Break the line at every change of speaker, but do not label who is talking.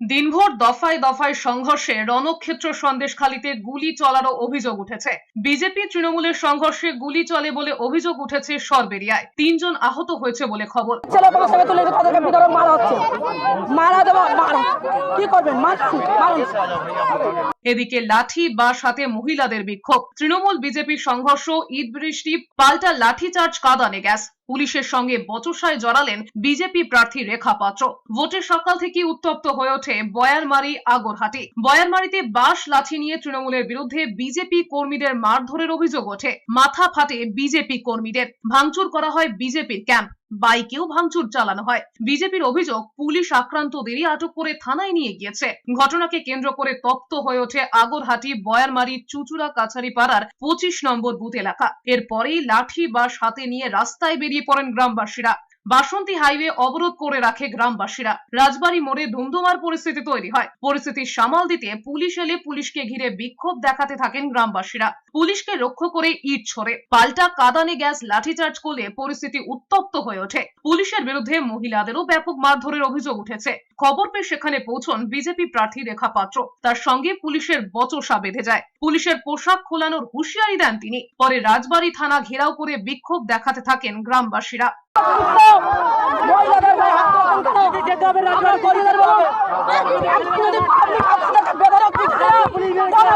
দিনভর দফায় দফায় সংঘর্ষে রণক্ষেত্র সন্দেশখালীতে গুলি চলারও অভিযোগ উঠেছে। বিজেপি তৃণমূলের সংঘর্ষে গুলি চলে বলে অভিযোগ উঠেছে সরবেরিয়ায়। তিনজন আহত হয়েছে বলে খবর।
মারা কি করবেন?
এদিকে লাঠি বা সাথে মহিলাদের বিক্ষোভ। তৃণমূল বিজেপির সংঘর্ষ ঈদ বৃষ্টি, পাল্টা লাঠিচার্জ, কাঁদানে গ্যাস। পুলিশের সঙ্গে বচসায় জড়ালেন বিজেপি প্রার্থী রেখা পাত্র। ভোটের সকাল থেকে উত্তপ্ত হয়ে ওঠে বয়ারমারি আগরহাটি। বয়ারমারিতে বাঁশ লাঠি নিয়ে তৃণমূলের বিরুদ্ধে বিজেপি কর্মীদের মারধরের অভিযোগ ওঠে। মাথা ফাটে বিজেপি কর্মীদের। ভাঙচুর করা হয় বিজেপির ক্যাম্প। বাইকেও ভাঙচুর চালানো হয়। বিজেপির অভিযোগ, পুলিশ আক্রান্তদেরই আটক করে থানায় নিয়ে গিয়েছে। ঘটনাকে কেন্দ্র করে তপ্ত হয়ে ওঠে আগরহাটি বয়ারমারি চুচুড়া কাছারি পাড়ার পঁচিশ নম্বর বুথ এলাকা। এরপরেই লাঠি বা সাথে নিয়ে রাস্তায় বেরিয়ে পড়েন গ্রামবাসীরা। বাসন্তী হাইওয়ে অবরোধ করে রাখে গ্রামবাসীরা। রাজবাড়ী মোড়ে ধুমধুমার পরিস্থিতি তৈরি হয়। পরিস্থিতি সামাল দিতে পুলিশ এলে পুলিশকে ঘিরে বিক্ষোভ দেখাতে থাকেন গ্রামবাসীরা। পুলিশকে লক্ষ্য করে ইট ছড়ে। পাল্টা কাদানে গ্যাস লাঠিচার্জ করলে পরিস্থিতি উত্তপ্ত হয়ে ওঠে। পুলিশের বিরুদ্ধে মহিলাদেরও ব্যাপক মারধরের অভিযোগ উঠেছে। খবর পেয়ে সেখানে পৌঁছন বিজেপি প্রার্থী রেখা পাত্র। তার সঙ্গে পুলিশের বচসা বেঁধে যায়। পুলিশের পোশাক খোলানোর হুঁশিয়ারি দেন তিনি। পরে রাজবাড়ি থানা ঘেরাও করে বিক্ষোভ দেখাতে থাকেন গ্রামবাসীরা।
মহিলাদের গায়ে হাত তোলেন কেন? যেতে হবে রাজবাড়ি গরিবের বলুন। আপনি যদি public আপনাদেরকে বেদরক দিচ্ছে, তাহলে